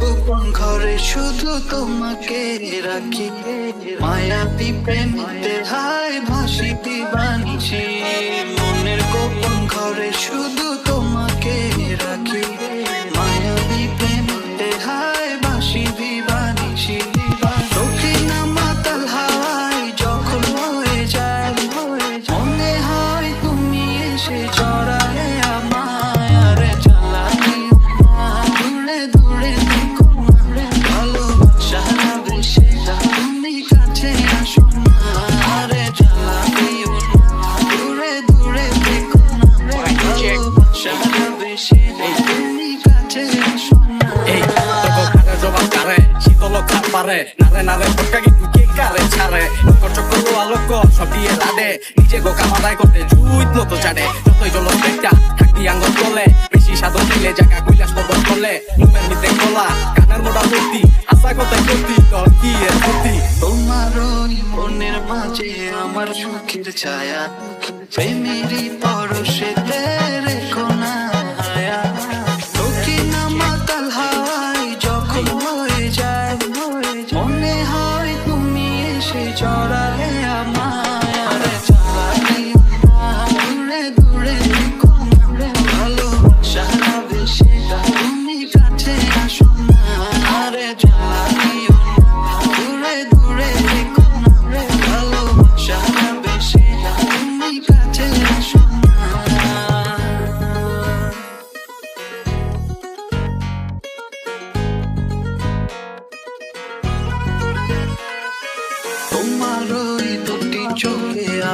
গোপন ঘরে শুধু তোমাকে রাখি। মায়াবী প্রেমিতে হায় ভাসি দিবানিছি পারে, নারে নারে ফটকা কিন্তু কে কারে ছাড়ে? চক্কর চক্কর আলোক সব দিয়ে লাডে নিজে গো কামাদাই করতে জুইত মতো চাড়ে যতই জল দেখটা থাকতি আঙ্গল তোলে। বেশি সাধন দিলে জায়গা কৈলাস পর্বত তোলে মুখের মিতে কলা কানের মোড়া ভর্তি আশা কথাই করতি তোর কি এর ক্ষতি? তোমার মনের মাঝে আমার সুখের ছায়া, প্রেমেরই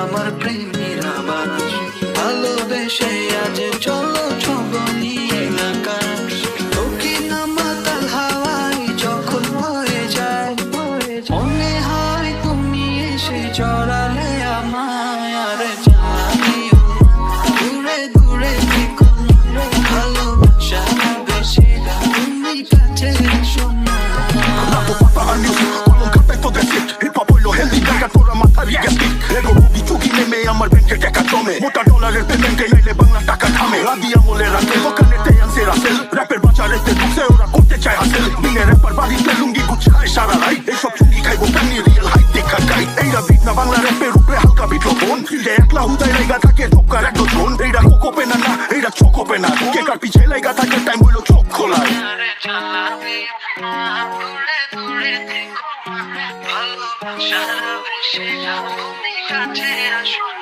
আমার প্রেমের আবাস। ভালোবেসে আজ চলো আমার ব্যাংকে টাকা জমে মোটা ডলারের পেমেন্টে নাইলে বাংলা টাকা থামে। রাদি আমলে রাতে দোকানেতে আনছে রাসেল। র্যাপের বাজারেতে ঢুকছে, ওরা করতে চায় হাসেল দিনে র্যাপার বাড়িতে লুঙ্গি গুছায় সারা রাইট এইসব চুরি খাইবো প্যানি রিয়েল হাইট দেখা গাই এইরা বিট না বাংলা র্যাপের উপরে হালকা বিট লোপন ফিল্ডে একলা হুদায় লাইগা থাকে চোখকার এক জন এইরা কোকোপে না না, এইরা চোখোপে না। কে কার পিছে লাইগা থাকে টাইম হইল চোখ খোলায়। কাছে আসো না